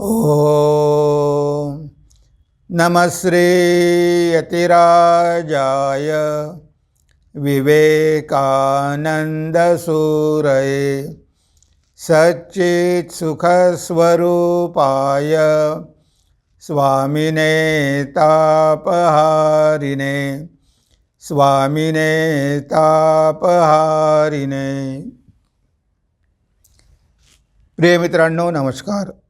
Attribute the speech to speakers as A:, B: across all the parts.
A: ॐ नमश्रीयतिराजाय विवेकानन्दसूरये सच्चित्सुखस्वरूपाय स्वामिने तापहारिणे स्वामिने तापहारिणे। प्रिय मित्रांनो नमस्कार।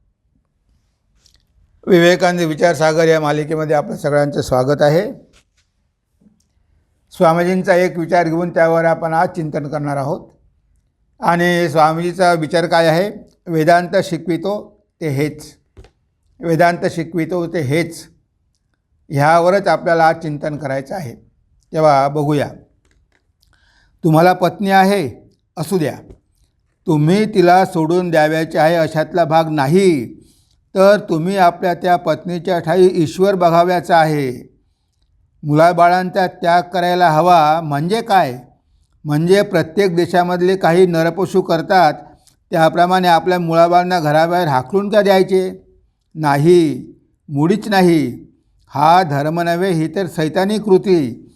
A: विवेकानंद विचारसागर या मालिकेमध्ये आपलं सगळ्यांचं स्वागत आहे. स्वामीजींचा एक विचार घेऊन त्यावर आपण आज चिंतन करणार आहोत. आणि स्वामीजीचा विचार काय आहे? वेदांत शिकवितो ते हेच. वेदांत शिकवितो ते हेच. ह्यावरच आपल्याला आज चिंतन करायचं आहे. तेव्हा बघूया. तुम्हाला पत्नी आहे? असू द्या. तुम्ही तिला सोडून द्याव्याचे आहे अशातला भाग नाही. तर तुम्ही आपल्या त्या पत्नीच्या ठाई ईश्वर बघाव्याचा आहे. मुलाबाळांचा त्याग करायला हवा म्हणजे काय? म्हणजे प्रत्येक देशामधले काही नरपशू करतात त्याप्रमाणे आपल्या मुलाबाळांना घराबाहेर हाकलून का द्यायचे? नाही मुळीच नाही. हा धर्म नव्हे ही तर सैतानी कृती.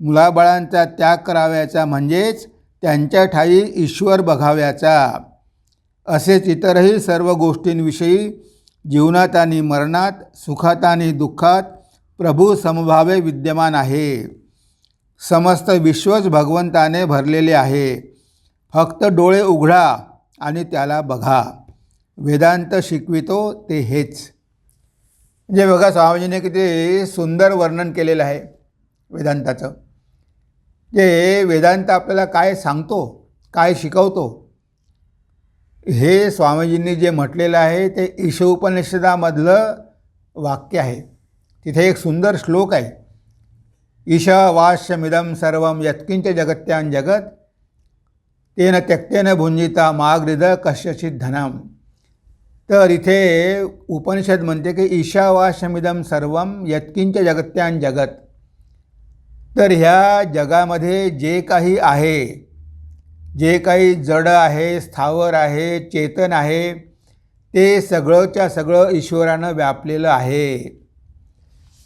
A: मुलाबाळांचा त्याग करावयाचा म्हणजेच त्यांच्या ठाई ईश्वर बघाव्याचा. असेच इतरही सर्व गोष्टींविषयी जीवनात आणि मरणात सुखात आणि दुःखात प्रभू समभावे विद्यमान आहे. समस्त विश्वच भगवंताने भरलेले आहे. फक्त डोळे उघडा आणि त्याला बघा. वेदांत शिकवितो ते हेच. म्हणजे बघा स्वामीजीने किती सुंदर वर्णन केलेलं आहे वेदांताचं. जे वेदांत आपल्याला काय सांगतो काय शिकवतो हे स्वामीजींनी जे म्हटलेलं आहे ते ईश उपनिषदामधलं वाक्य आहे. तिथे एक सुंदर श्लोक आहे. ईश वाश्यमिदं सर्व यत्किंच जगत्यान जगत तेन त्यक्तेन भुंजिता मागृद कश्यचित धनम तर इथे उपनिषद म्हणते की ईशावाशमिदम सर्व यत्किंच जगत्यान जगत. तर ह्या जगामध्ये जे काही आहे जे काही जड आहे स्थावर आहे चेतन आहे ते सगळंच्या सगळं ईश्वरानं व्यापलेलं आहे.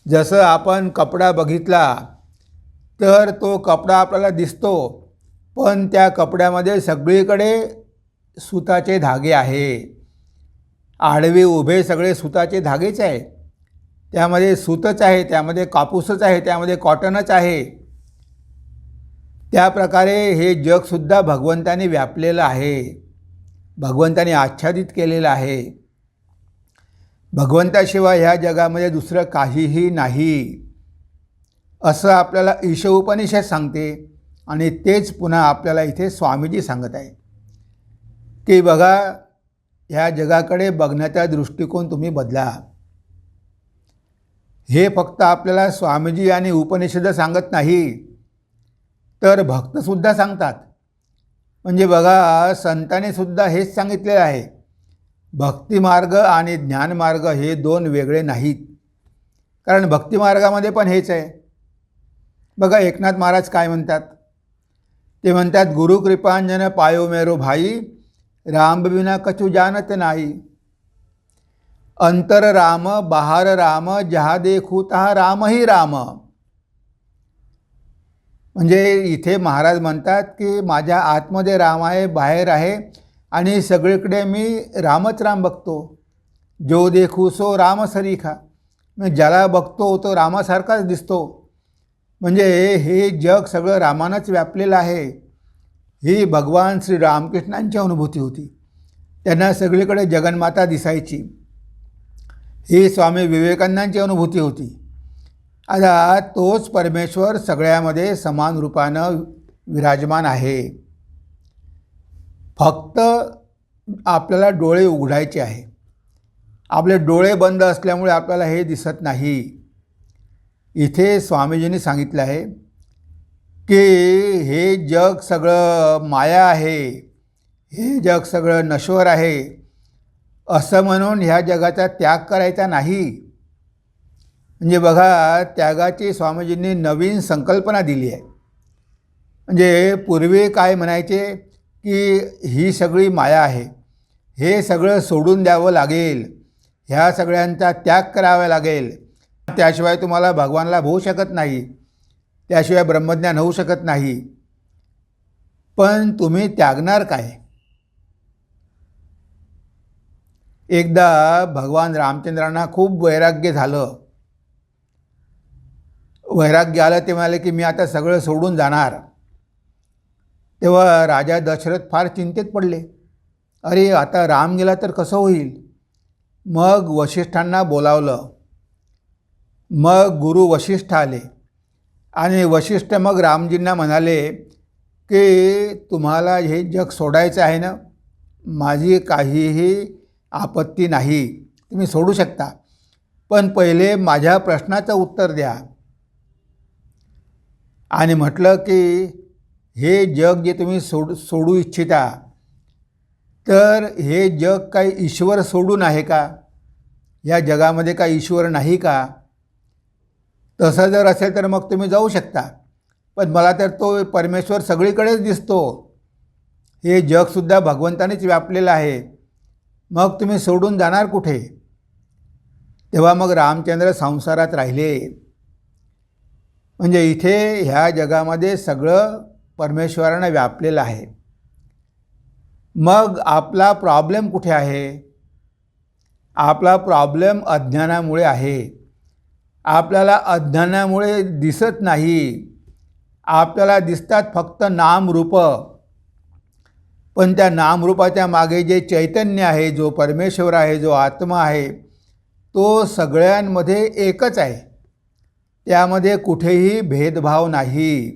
A: जसं आपण कपडा बघितला तर तो कपडा आपल्याला दिसतो पण त्या कपड्यामध्ये सगळीकडे सुताचे धागे आहे. आडवे उभे सगळे सुताचे धागेच आहे त्यामध्ये सूतच आहे त्यामध्ये कापूसच आहे त्यामध्ये कॉटनच आहे. त्या प्रकारे हे जगसुद्धा भगवंताने व्यापलेलं आहे. भगवंताने आच्छादित केलेलं आहे. भगवंताशिवाय ह्या जगामध्ये दुसरं काहीही नाही. असं आपल्याला ईश उपनिषद सांगते आणि तेच पुन्हा आपल्याला इथे स्वामीजी सांगत आहे. की बघा ह्या जगाकडे बघण्याचा दृष्टिकोन तुम्ही बदला. हे फक्त आपल्याला स्वामीजी आणि उपनिषद सांगत नाही. तर भक्तसुद्धा सांगतात. म्हणजे बघा संतांनी सुद्धा हेच सांगितलेलं आहे. भक्तिमार्ग आणि ज्ञानमार्ग हे दोन वेगळे नाहीत. कारण भक्तिमार्गामध्ये पण हेच आहे. बघा एकनाथ महाराज काय म्हणतात? ते म्हणतात गुरुकृपांजन पायो मेरो भाई रामबिना कछु जानत नाही. अंतर राम बहार राम जहा देखू तहा रामही राम. म्हणजे इथे महाराज म्हणतात की माझ्या आतमध्ये राम आहे बाहेर आहे आणि सगळीकडे मी रामच राम बघतो. जो देखू सो रामसरीखा मी ज्याला बघतो तो रामासारखाच दिसतो. म्हणजे हे जग सगळं रामानंच व्यापलेलं आहे. ही भगवान श्री रामकृष्णांची अनुभूती होती. त्यांना सगळीकडे जगन्माता दिसायची. ही स्वामी विवेकानंदांची अनुभूती होती. आता तोच परमेश्वर सगळ्यामध्ये समान रूपानं विराजमान आहे. फक्त आपल्याला डोळे उघडायचे आहे. आपले डोळे बंद असल्यामुळे आपल्याला हे दिसत नाही. इथे स्वामीजींनी सांगितलं आहे की हे जग सगळं माया आहे. हे जग सगळं नश्वर आहे. असं म्हणून ह्या जगाचा त्याग करायचा नाही. म्हणजे बघा त्यागाची स्वामीजींनी नवीन संकल्पना दिली आहे. म्हणजे पूर्वी काय म्हणायचे की ही सगळी माया आहे हे सगळं सोडून द्यावं लागेल ह्या सगळ्यांचा त्याग करावा लागेल. त्याशिवाय तुम्हाला भगवानला होऊ शकत नाही त्याशिवाय ब्रह्मज्ञान होऊ शकत नाही. पण तुम्ही त्यागणार काय? एकदा भगवान रामचंद्रांना खूप वैराग्य झालं. वैराग्य आलं ते म्हणाले की मी आता सगळं सोडून जाणार. तेव्हा राजा दशरथ फार चिंतेत पडले. अरे आता राम गेला तर कसं होईल? मग वशिष्ठांना बोलावलं. मग गुरु वशिष्ठ आले. आणि वशिष्ठ मग रामजींना म्हणाले की तुम्हाला हे जग सोडायचं आहे ना? माझी काहीही आपत्ती नाही. तुम्ही सोडू शकता. पण पहिले माझ्या प्रश्नाचं उत्तर द्या. आणि म्हटलं की हे जग जे तुम्ही सोड सोडू इच्छिता तर हे जग काही ईश्वर सोडून आहे का? या जगामध्ये काही ईश्वर नाही का? तसं जर असेल तर मग तुम्ही जाऊ शकता. पण मला तर तो परमेश्वर सगळीकडेच दिसतो. हे जगसुद्धा भगवंतानेच व्यापलेलं आहे. मग तुम्ही सोडून जाणार कुठे? तेव्हा मग रामचंद्र संसारात राहिले. म्हणजे इथे ह्या जगामध्ये सगळं परमेश्वरानं व्यापलेलं आहे. मग आपला प्रॉब्लेम कुठे आहे? आपला प्रॉब्लेम अज्ञानामुळे आहे. आपल्याला अज्ञानामुळे दिसत नाही. आपल्याला दिसतात फक्त नामरूपं. पण त्या नामरूपाच्या मागे जे चैतन्य आहे जो परमेश्वर आहे जो आत्मा आहे तो सगळ्यांमध्ये एकच आहे. त्यामध्ये कुठेही भेदभाव नाही.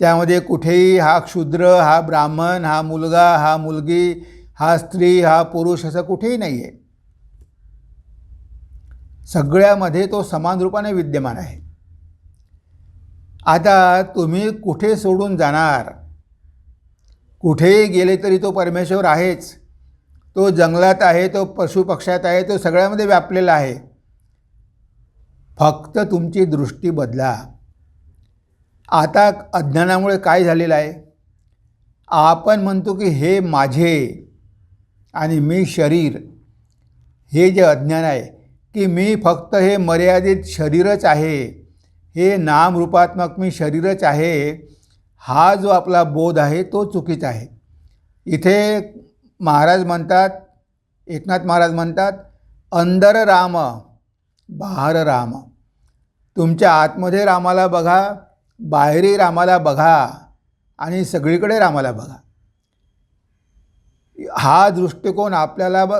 A: त्यामध्ये कुठेही हा क्षुद्र हा ब्राह्मण हा मुलगा हा मुलगी हा स्त्री हा पुरुष असं कुठेही नाही आहे सगळ्यामध्ये तो समान रूपाने विद्यमान आहे. आता तुम्ही कुठे सोडून जाणार? कुठेही गेले तरी तो परमेश्वर आहेच. तो जंगलात आहे तो पशुपक्षात आहे तो सगळ्यामध्ये व्यापलेला आहे. फक्त तुमची दृष्टी बदला. आता अज्ञानामुळे काय झालेलं आहे? आपण म्हणतो की हे माझे आणि मी शरीर. हे जे अज्ञान आहे की मी फक्त हे मर्यादित शरीरच आहे हे नामरूपात्मक मी शरीरच आहे हा जो आपला बोध आहे तो चुकीचा आहे. इथे महाराज म्हणतात एकनाथ महाराज म्हणतात अंदर राम बाहर राम तुमच्या आतमध्ये रामाला बघा बाहेरही रामाला बघा आणि सगळीकडे रामाला बघा. हा दृष्टिकोन आपल्याला ब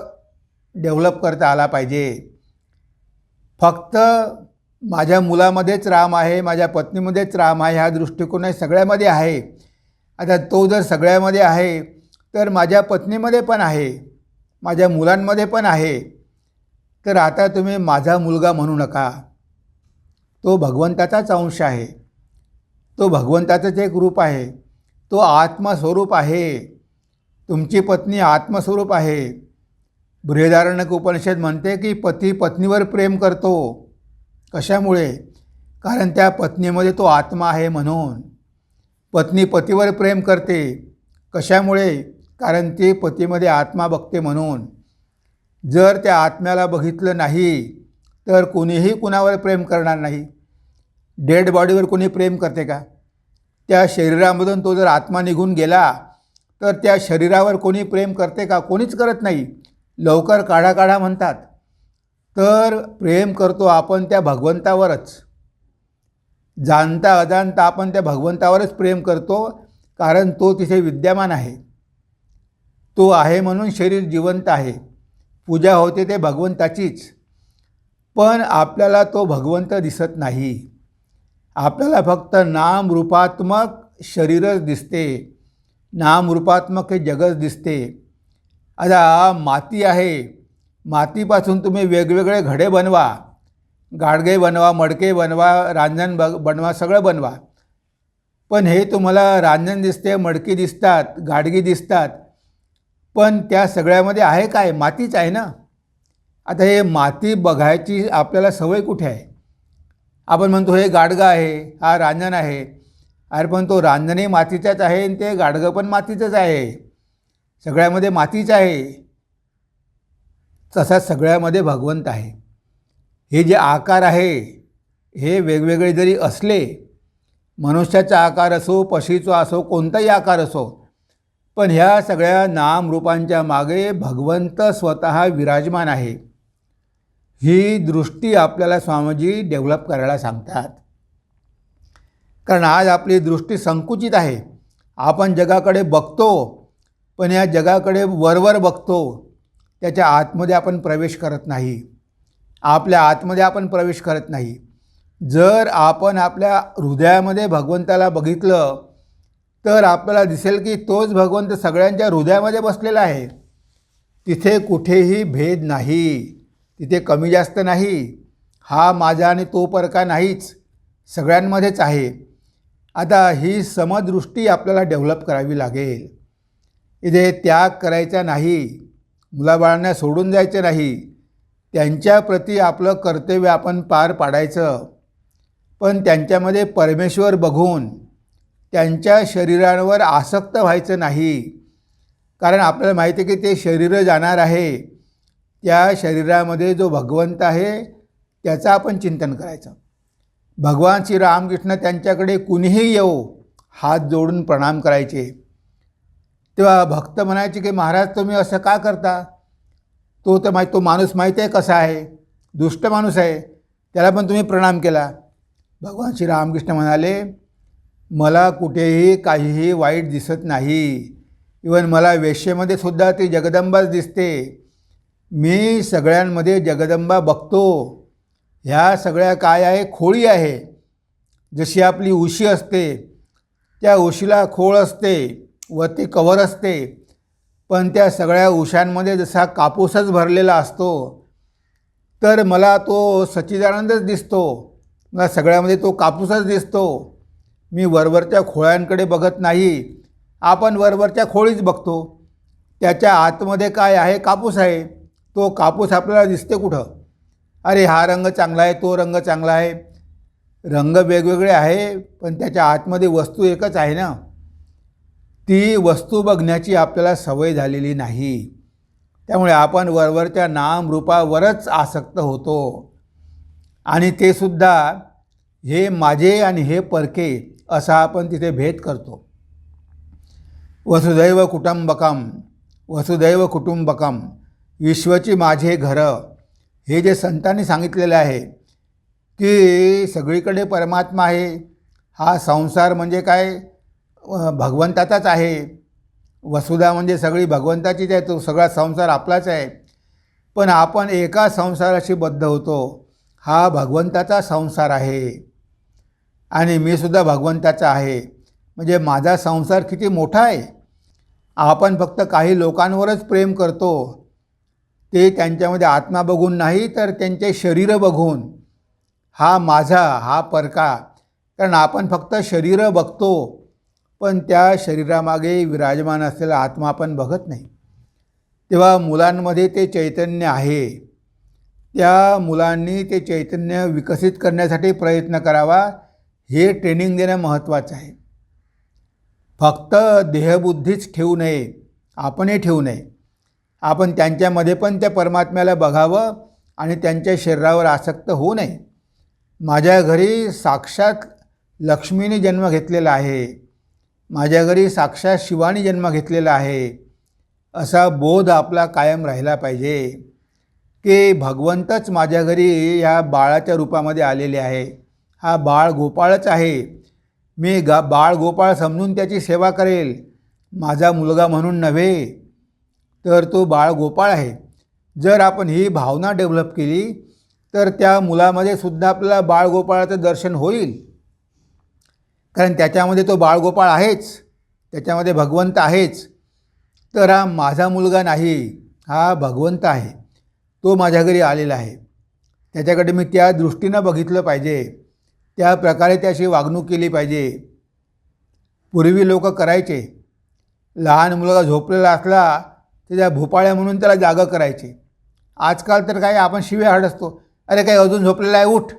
A: डेव्हलप करता आला पाहिजे. फक्त माझ्या मुलामध्येच राम आहे माझ्या पत्नीमध्येच राम आहे हा दृष्टिकोन सगळ्यामध्ये आहे. आता तो जर सगळ्यामध्ये आहे तर माझ्या पत्नीमध्ये पण आहे माझ्या मुलांमध्ये पण आहे. तर आता तुम्ही माझा मुलगा म्हणू नका. तो भगवंताचाच अंश आहे. तो भगवंताचंच एक रूप आहे. तो आत्मस्वरूप आहे. तुमची पत्नी आत्मस्वरूप आहे. बृहदारण्यक उपनिषद म्हणते की पती पत्नीवर प्रेम करतो. कशामुळे? कारण त्या पत्नीमध्ये तो आत्मा आहे म्हणून. पत्नी पतीवर प्रेम करते. कशामुळे? कारण ती पतीमध्ये आत्मा बघते म्हणून. जर त्या आत्म्याला बघितलं नाही तर कोणीही कुणावर प्रेम करणार नाही. डेड बॉडीवर कोणी प्रेम करते का? त्या शरीरामधून तो जर आत्मा निघून गेला तर त्या शरीरावर कोणी प्रेम करते का? कोणीच करत नाही. लवकर काढा काढा म्हणतात. तर प्रेम करतो आपण त्या भगवंतावरच. जाणता अजाणता आपण त्या भगवंतावरच प्रेम करतो कारण तो तिथे विद्यमान आहे. तो आहे म्हणून शरीर जिवंत आहे. पूजा होते ते भगवंताचीच. पण आपल्याला तो भगवंत दिसत नाही. आपल्याला फक्त नामरूपात्मक शरीरच दिसते. नामरूपात्मक हे जगच दिसते. आता माती आहे. मातीपासून तुम्ही वेगवेगळे घडे बनवा. गाडगे बनवा मडके बनवा रांजण ब बनवा सगळं बनवा. पण हे तुम्हाला रांजण दिसते मडकी दिसतात गाडगी दिसतात. पण त्या सगळ्यामध्ये आहे काय? मातीच आहे ना? आता हे माती बघायची आपल्याला सवय कुठे आहे? आपण म्हणतो हे गाडगं आहे हा रांजण आहे. अरे पण तो रांजणही मातीचाच आहे आणि ते गाडगं पण मातीचंच आहे. सगळ्यामध्ये मातीच आहे. तसा सगळ्यामध्ये भगवंत आहे. हे जे आकार आहे हे वेगवेगळे जरी असले मनुष्याचा आकार असो पशीचा असो कोणताही आकार असो पण ह्या सगळ्या नामरूपांच्या मागे भगवंत स्वतः विराजमान आहे. ही दृष्टी आपल्याला स्वामीजी डेव्हलप करायला सांगतात. कारण आज आपली दृष्टी संकुचित आहे. आपण जगाकडे बघतो पण या जगाकडे वरवर बघतो त्याच्या आतमध्ये आपण प्रवेश करत नाही. आपल्या आतमध्ये आपण प्रवेश करत नाही. जर आपण आपल्या हृदयामध्ये भगवंताला बघितलं तर आपल्याला दिसेल की तोच भगवंत सगळ्यांच्या हृदयामध्ये बसलेला आहे. तिथे कुठेही भेद नाही. तिथे कमी जास्त नाही. हा माझा आणि तो परका नाहीच. सगळ्यांमध्येच आहे. आता ही समदृष्टी आपल्याला डेव्हलप करावी लागेल. इथे त्याग करायचा नाही. मुलाबाळांना सोडून जायचं नाही. त्यांच्याप्रती आपलं कर्तव्य आपण पार पाडायचं. पण त्यांच्यामध्ये परमेश्वर बघून त्यांच्या शरीरांवर आसक्त व्हायचं नाही. कारण आपल्याला माहिती आहे की ते शरीर जाणार आहे. त्या शरीरामध्ये जो भगवंत आहे त्याचं आपण चिंतन करायचं. भगवान श्री रामकृष्ण त्यांच्याकडे कुणीही येऊ हात जोडून प्रणाम करायचे. तेव्हा भक्त म्हणायचे की महाराज तुम्ही असं का करता? तो तर माहीत तो माणूस माहीत आहे कसा आहे. दुष्ट माणूस आहे. त्याला पण तुम्ही प्रणाम केला. भगवान श्री रामकृष्ण म्हणाले मला कुठेही काहीही वाईट दिसत नाही. इवन मला वेश्येमध्ये सुद्धा ती जगदंबाच दिसते. मी सगळ्यांमध्ये जगदंबा बघतो. ह्या सगळ्या काय आहे? खोळी आहे. जशी आपली उशी असते त्या उशीला खोळ असते व ती कवर असते. पण त्या सगळ्या उशांमध्ये जसा कापूसच भरलेला असतो तर मला तो सच्चिदानंदच दिसतो. मला सगळ्यामध्ये तो कापूसच दिसतो. मी वरवरच्या खोळ्यांकडे बघत नाही. आपण वरवरच्या खोळीच बघतो. त्याच्या आतमध्ये काय आहे कापूस आहे? तो कापूस आपल्याला दिसते कुठं? अरे हा रंग चांगला आहे तो रंग चांगला आहे. रंग वेगवेगळे आहे पण त्याच्या आतमध्ये वस्तू एकच आहे ना? ती वस्तू बघण्याची आपल्याला सवय झालेली नाही. त्यामुळे आपण वरवरच्या नाम रूपावरच आसक्त होतो. आणि ते सुद्धा हे माझे आणि हे परके असा आपण तिथे भेद करतो. वसुदैव कुटुंबकम वसुदैव कुटुंबकम विश्वची माझे घरं. हे जे संतांनी सांगितलेलं आहे की सगळीकडे परमात्मा आहे हा संसार म्हणजे काय? भगवंताचाच आहे. वसुधा म्हणजे सगळी भगवंताचीच आहे तो सगळा संसार आपलाच आहे. पण आपण एका संसाराशी बद्ध होतो हा भगवंताचा संसार आहे. आणि मी सुद्धा भगवंताचा आहे. म्हणजे माझा संसार किती मोठा आहे. आपण फक्त काही लोकांवरच प्रेम करतो. ते त्यांच्यामध्ये आत्मा बघून नाही तर त्यांचे शरीर बघून. हा माझा हा परका. कारण आपण फक्त शरीर बघतो पण त्या शरीरामागे विराजमान असलेला आत्मा आपण बघत नाही. तेव्हा मुलांमध्ये ते चैतन्य आहे. त्या मुलांनी ते चैतन्य विकसित करण्यासाठी प्रयत्न करावा. हे ट्रेनिंग देणं महत्त्वाचं आहे. फक्त देहबुद्धीच ठेवू नये आपणही ठेवू नये. आपण त्यांच्यामध्ये पण त्या परमात्म्याला बघावं आणि त्यांच्या शरीरावर आसक्त होऊ नये. माझ्या घरी साक्षात लक्ष्मीने जन्म घेतलेला आहे. माझ्या घरी साक्षात शिवानी जन्म घेतलेला आहे. असा बोध आपला कायम राहिला पाहिजे. की भगवंतच माझ्या घरी या बाळाच्या रूपामध्ये आलेले आहे. हा बाळ गोपाळच आहे. मी गा बाळ गोपाळ समजून त्याची सेवा करेल. माझा मुलगा म्हणून नव्हे तर तो बाळ गोपाळ आहे. जर आपण ही भावना डेव्हलप केली तर त्या मुलामध्ये सुद्धा आपल्याला बाळगोपाळाचं दर्शन होईल. कारण त्याच्यामध्ये तो बाळगोपाळ आहेच. त्याच्यामध्ये भगवंत आहेच. तर हा माझा मुलगा नाही हा भगवंत आहे. तो माझ्या घरी आलेला आहे. त्याच्याकडे मी त्या दृष्टीनं बघितलं पाहिजे. त्या प्रकारे त्याशी वागणूक केली पाहिजे. पूर्वी लोक करायचे. लहान मुलगा झोपलेला असला तर त्या भोपाळ्या म्हणून त्याला जागं करायचे. आजकाल तर काय आपण शिव्या हाड असतो. अरे काही अजून झोपलेला आहे? उठ.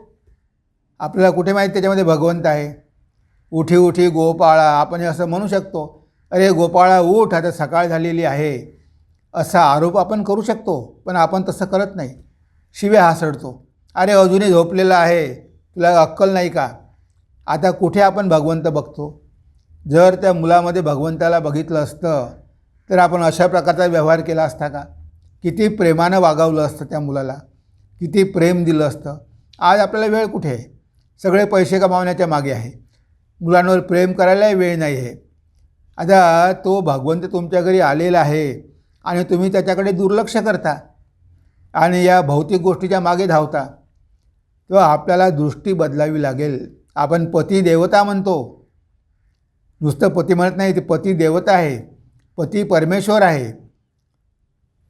A: आपल्याला कुठे माहीत त्याच्यामध्ये भगवंत आहे? उठी उठी गोपाळा. आपण असं म्हणू शकतो. अरे गोपाळा उठ. आता सकाळ झालेली आहे. असा आरोप आपण करू शकतो. पण आपण तसं करत नाही. शिव्या हासडतो अरे अजूनही झोपलेला आहे. तुला अक्कल नाही का? आता कुठे आपण भगवंत बघतो? जर त्या मुलामध्ये भगवंताला बघितलं असतं तर आपण अशा प्रकारचा व्यवहार केला असता का? किती प्रेमानं वागवलं असतं त्या मुलाला. किती प्रेम दिलं असतं. आज आपल्याला वेळ कुठे? आहे सगळे पैसे कमावण्याच्या मागे आहे. मुलांवर प्रेम करायलाही वेळ नाही आहे. आता तो भगवंत तुमच्या घरी आलेला आहे आणि तुम्ही त्याच्याकडे दुर्लक्ष करता आणि या भौतिक गोष्टीच्या मागे धावता. तेव्हा आपल्याला दृष्टी बदलावी लागेल. आपण पती देवता म्हणतो. नुसतं पती म्हणत नाही ते पती देवता आहे. पती परमेश्वर आहे.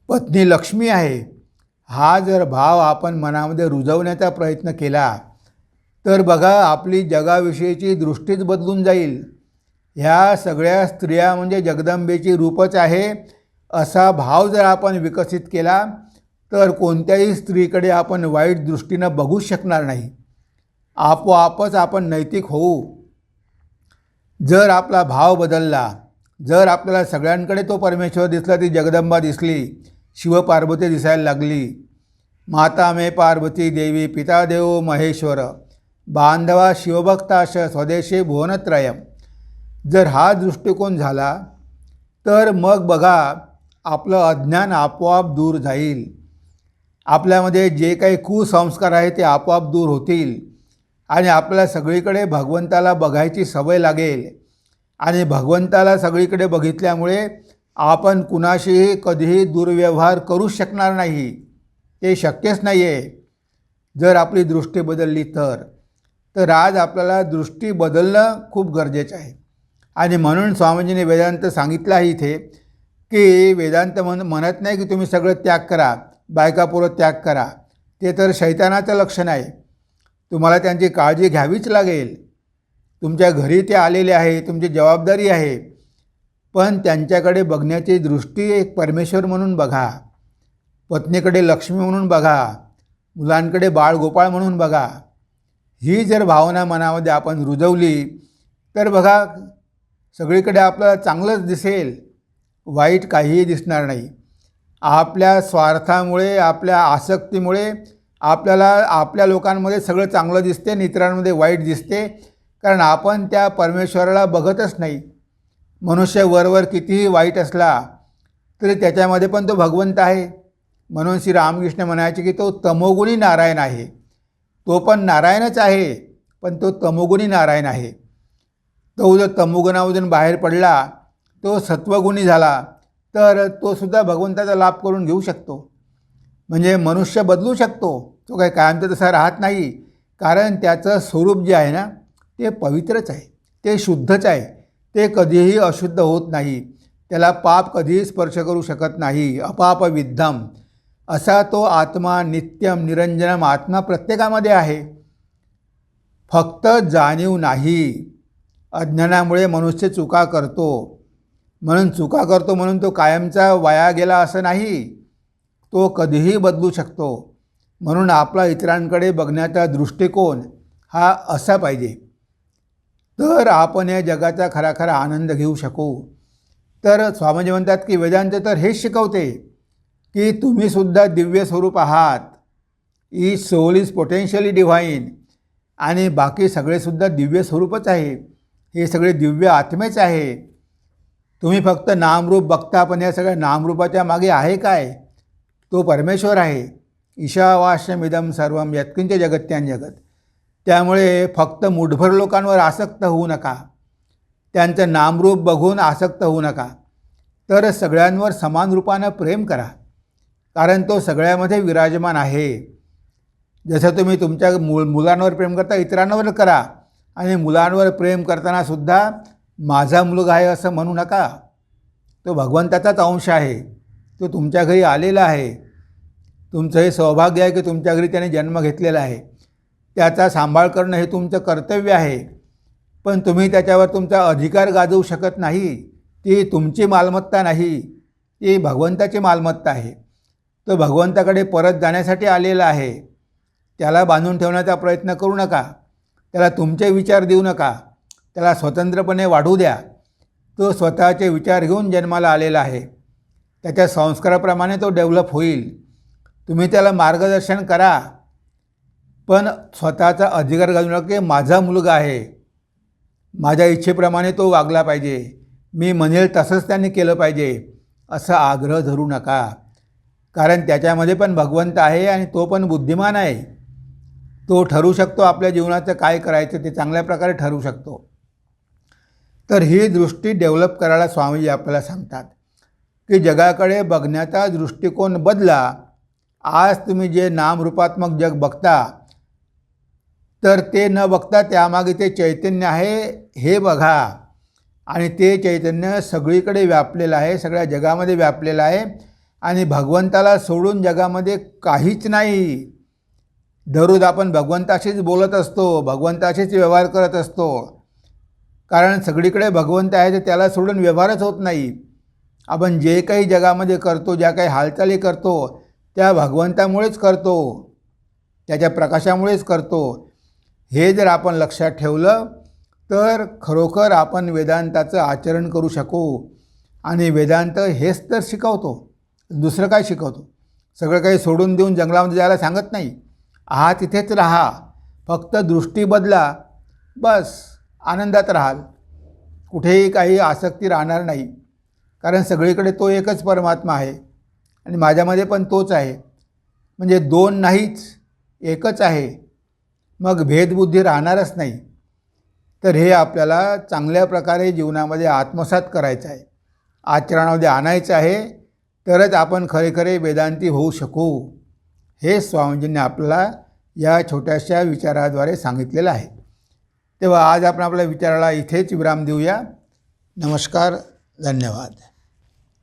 A: पत्नी लक्ष्मी आहे. हा जर भाव आपण मनामध्ये रुजवण्याचा प्रयत्न केला तर बघा आपली जगाविषयीची दृष्टीच बदलून जाईल. ह्या सगळ्या स्त्रिया म्हणजे जगदंबेची रूपच आहे. असा भाव जर आपण विकसित केला तर कोणत्याही स्त्रीकडे आपण वाईट दृष्टीनं बघू शकणार नाही. आपोआपच आपण नैतिक होऊ. जर आपला भाव बदलला जर आपल्याला सगळ्यांकडे तो परमेश्वर दिसला ती जगदंबा दिसली शिवपार्वती दिसायला लागली माता मे पार्वती देवी पिता देव महेश्वर बांधवा शिवभक्ताश स्वदेशी भुवनत्रयम जर हा दृष्टिकोन झाला तर मग बघा आपलं अज्ञान आपोआप दूर जाईल. आपल्यामध्ये जे काही कुसंस्कार आहे ते आपोआप दूर होतील आणि आपल्याला सगळीकडे भगवंताला बघायची सवय लागेल. आणि भगवंताला सगळीकडे बघितल्यामुळे आपण कुणाशीही कधीही दुर्व्यवहार करू शकणार नाही. ते शक्यच नाही आहे जर आपली दृष्टी बदलली तर तर आज आपल्याला दृष्टी बदलणं खूप गरजेचं आहे. आणि म्हणून स्वामीजीने वेदांत सांगितलं आहे इथे की वेदांत म्हण म्हणत नाही की तुम्ही सगळं त्याग करा. बायकापुरं त्याग करा. ते तर शैतानाचं लक्षण आहे. तुम्हाला त्यांची काळजी घ्यावीच लागेल. तुमच्या घरी ते आलेले आहे तुमची जबाबदारी आहे. पण त्यांच्याकडे बघण्याची दृष्टी एक परमेश्वर म्हणून बघा. पत्नीकडे लक्ष्मी म्हणून बघा. मुलांकडे बाळगोपाळ म्हणून बघा. ही जर भावना मनामध्ये आपण रुजवली तर बघा सगळीकडे आपल्याला चांगलंच दिसेल. वाईट काहीही दिसणार नाही. आपल्या स्वार्थामुळे आपल्या आसक्तीमुळे आपल्याला आपल्या लोकांमध्ये सगळं चांगलं दिसते आणि इतरांमध्ये वाईट दिसते. कारण आपण त्या परमेश्वराला बघतच नाही. मनुष्य वरवर कितीही वाईट असला तरी त्याच्यामध्ये पण तो भगवंत आहे. म्हणून श्री रामकृष्ण म्हणायचे की तो तमोगुणी नारायण आहे. तो पण नारायणच आहे पण तो तमोगुणी नारायण आहे. तो जर तमोगुणामधून बाहेर पडला तो सत्वगुणी झाला तर तो सुद्धा भगवंताचा लाभ करून घेऊ शकतो. म्हणजे मनुष्य बदलू शकतो. तो काही कायमचा तसा राहत नाही. कारण त्याचं स्वरूप जे आहे ना ते पवित्रच आहे. ते शुद्धच आहे. ते कधीही अशुद्ध होत नाही. त्याला पाप कधीही स्पर्श करू शकत नाही. अपाप विद्धम. असा तो आत्मा नित्यम निरंजनम आत्मा प्रत्येकामध्ये आहे. फक्त जाणीव नाही. अज्ञानामुळे मनुष्य चुका करतो. म्हणून चुका करतो म्हणून तो कायमचा वाया गेला असं नाही. तो कधीही बदलू शकतो. म्हणून आपला इतरांकडे बघण्याचा दृष्टिकोन हा असा पाहिजे. तर आपण या जगाचा खरा खरा आनंद घेऊ शकू. तर स्वामीजी म्हणतात की वेदांत तर हेच शिकवते की तुम्हीसुद्धा दिव्य स्वरूप आहात. Each soul is potentially divine आणि बाकी सगळेसुद्धा दिव्य स्वरूपच आहे. हे सगळे दिव्य आत्मेच आहे. तुम्ही फक्त नामरूप बघता पण या सगळ्या नामरूपाच्या मागे आहे काय? तो परमेश्वर आहे. ईशावास्यमिदम सर्वम यत्किंच जगत्यान जगत. त्यामुळे फक्त मुठभर लोकांवर आसक्त होऊ नका. त्यांचं नामरूप बघून आसक्त होऊ नका. तर सगळ्यांवर समान रूपानं प्रेम करा. कारण तो सगळ्यामध्ये विराजमान आहे. जसं तुम्ही तुमच्या मु मुलांवर प्रेम करता इतरांवर करा. आणि मुलांवर प्रेम करतानासुद्धा माझा मुलगा आहे असं म्हणू नका. तो भगवंताचाच अंश आहे. तो तुमच्या घरी आलेला आहे. तुमचं हे सौभाग्य आहे की तुमच्या घरी त्याने जन्म घेतलेला आहे. त्याचा सांभाळ करणं हे तुमचं कर्तव्य आहे. पण तुम्ही त्याच्यावर तुमचा अधिकार गाजवू शकत नाही. ती तुमची मालमत्ता नाही. ती भगवंताची मालमत्ता आहे. तो भगवंताकडे परत जाण्यासाठी आलेला आहे. त्याला बांधून ठेवण्याचा प्रयत्न करू नका. त्याला तुमचे विचार देऊ नका. त्याला स्वतंत्रपणे वाढू द्या. तो स्वतःचे विचार घेऊन जन्माला आलेला आहे. त्याच्या संस्काराप्रमाणे तो डेव्हलप होईल. तुम्ही त्याला मार्गदर्शन करा. पण स्वतःचा अधिकार घालू नका की माझा मुलगा आहे. माझ्या इच्छेप्रमाणे तो वागला पाहिजे. मी म्हणेल तसंच त्याने केलं पाहिजे. असा आग्रह धरू नका. कारण त्याच्यामध्ये पण भगवंत आहे आणि तो पण बुद्धिमान आहे. तो ठरू शकतो आपल्या जीवनाचं काय करायचं ते चांगल्या प्रकारे ठरवू शकतो. तर ही दृष्टी डेव्हलप करायला स्वामीजी आपल्याला सांगतात की जगाकडे बघण्याचा दृष्टिकोन बदला आज तुम्ही जे नामरूपात्मक जग बघता तर ते न बघता त्यामागे ते चैतन्य आहे हे बघा. आणि ते चैतन्य सगळीकडे व्यापलेलं आहे सगळ्या जगामध्ये व्यापलेलं आहे. आणि भगवंताला सोडून जगामध्ये काहीच नाही. दररोज आपण भगवंताशीच बोलत असतो भगवंताशीच व्यवहार करत असतो. कारण सगळीकडे भगवंत आहे तर त्याला सोडून व्यवहारच होत नाही. आपण जे काही जगामध्ये करतो ज्या काही हालचाली करतो त्या भगवंतामुळेच करतो. त्याच्या प्रकाशामुळेच करतो. हे जर आपण लक्षात ठेवलं तर खरोखर आपण वेदांताचं आचरण करू शकू. आणि वेदांत हेच तर शिकवतो. दुसरं काय शिकवतो? सगळं काही सोडून देऊन जंगलामध्ये जायला सांगत नाही. हा तिथेच राहा. फक्त दृष्टी बदला. बस. आनंदात राहाल. कुठेही काही आसक्ती राहणार नाही. कारण सगळीकडे तो एकच परमात्मा आहे. आणि माझ्यामध्ये पण तोच आहे. म्हणजे दोन नाहीच एकच आहे. मग भेदबुद्धी राहणारच नाही. तर हे आपल्याला चांगल्या प्रकारे जीवनामध्ये आत्मसात करायचं आहे. आचरणामध्ये आणायचं आहे. तरच आपण खरेखरे वेदांती होऊ शकू. हे स्वामीजींनी आपल्याला या छोट्याशा विचाराद्वारे सांगितलेलं आहे. तेव्हा आज आपण आपल्या विचाराला इथेच विराम देऊया. नमस्कार धन्यवाद.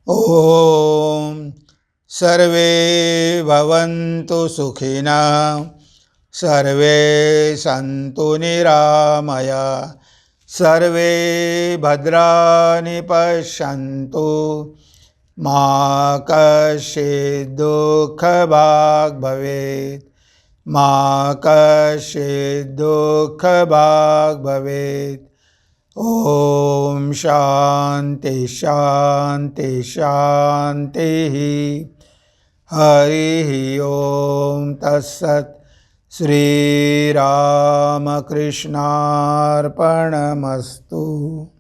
A: ओम सर्वे भवन्तु सुखिना सर्वे सन्तु निरामया सर्वे भद्राणि पश्यन्तु। मा कश्चित् दुःखभाग् भवेत्। मा कश्चित् दुःखभाग् भवेत्। ॐ शान्ति शान्ति शान्तिः। हरिः ॐ तत्सत् श्रीरामकृष्णार्पणमस्तु।